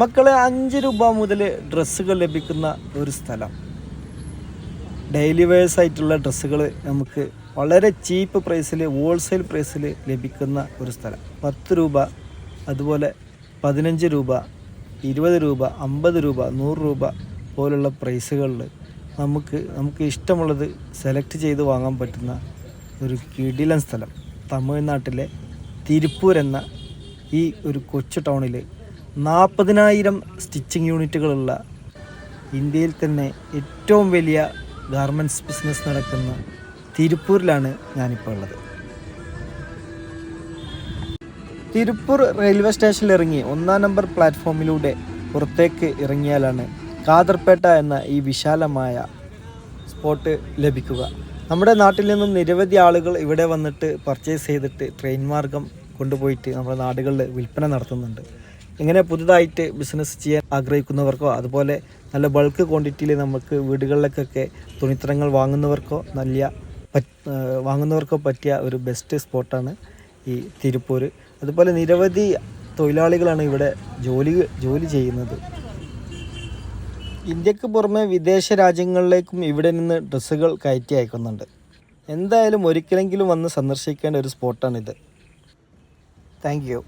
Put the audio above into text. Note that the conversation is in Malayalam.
മക്കളെ അഞ്ച് രൂപ മുതൽ ഡ്രസ്സുകൾ ലഭിക്കുന്ന ഒരു സ്ഥലം. ഡെയിലി വെയേഴ്സ് ആയിട്ടുള്ള ഡ്രസ്സുകൾ നമുക്ക് വളരെ ചീപ്പ് പ്രൈസിൽ ഹോൾസെയിൽ പ്രൈസിൽ ലഭിക്കുന്ന ഒരു സ്ഥലം. പത്ത് രൂപ അതുപോലെ പതിനഞ്ച് രൂപ ഇരുപത് രൂപ അമ്പത് രൂപ നൂറ് രൂപ പോലുള്ള പ്രൈസുകളിൽ നമുക്ക് നമുക്ക് ഇഷ്ടമുള്ളത് സെലക്ട് ചെയ്ത് വാങ്ങാൻ പറ്റുന്ന ഒരു കിടിലൻ സ്ഥലം. തമിഴ്നാട്ടിലെ തിരുപ്പൂർ എന്ന ഈ ഒരു കൊച്ചു ടൗണിൽ നാൽപ്പതിനായിരം സ്റ്റിച്ചിങ് യൂണിറ്റുകളുള്ള ഇന്ത്യയിൽ തന്നെ ഏറ്റവും വലിയ ഗാർമെന്റ്സ് ബിസിനസ് നടക്കുന്ന തിരുപ്പൂരിലാണ് ഞാനിപ്പോൾ ഉള്ളത്. തിരുപ്പൂർ റെയിൽവേ സ്റ്റേഷനിൽ ഇറങ്ങി ഒന്നാം നമ്പർ പ്ലാറ്റ്ഫോമിലൂടെ പുറത്തേക്ക് ഇറങ്ങിയാലാണ് കാതർപേട്ട എന്ന ഈ വിശാലമായ സ്പോട്ട് ലഭിക്കുക. നമ്മുടെ നാട്ടിൽ നിന്നും നിരവധി ആളുകൾ ഇവിടെ വന്നിട്ട് പർച്ചേസ് ചെയ്തിട്ട് ട്രെയിൻ മാർഗം കൊണ്ടുപോയിട്ട് നമ്മുടെ നാടുകളിൽ വിൽപ്പന നടത്തുന്നുണ്ട്. ഇങ്ങനെ പുതുതായിട്ട് ബിസിനസ് ചെയ്യാൻ ആഗ്രഹിക്കുന്നവർക്കോ അതുപോലെ നല്ല ബൾക്ക് ക്വാണ്ടിറ്റിയിൽ നമുക്ക് വീടുകളിലേക്കൊക്കെ തുണിത്തരങ്ങൾ വാങ്ങുന്നവർക്കോ നല്ല വാങ്ങുന്നവർക്കോ പറ്റിയ ഒരു ബെസ്റ്റ് സ്പോട്ടാണ് ഈ തിരുപ്പൂർ അതുപോലെ നിരവധി തൊഴിലാളികളാണ് ഇവിടെ ജോലി ജോലി ചെയ്യുന്നത്. ഇന്ത്യയ്ക്ക് പുറമെ വിദേശ രാജ്യങ്ങളിലേക്കും ഇവിടെ നിന്ന് ഡ്രസ്സുകൾ കയറ്റി അയക്കുന്നുണ്ട്. എന്തായാലും ഒരിക്കലെങ്കിലും വന്ന് സന്ദർശിക്കേണ്ട ഒരു സ്പോട്ടാണിത് താങ്ക് യു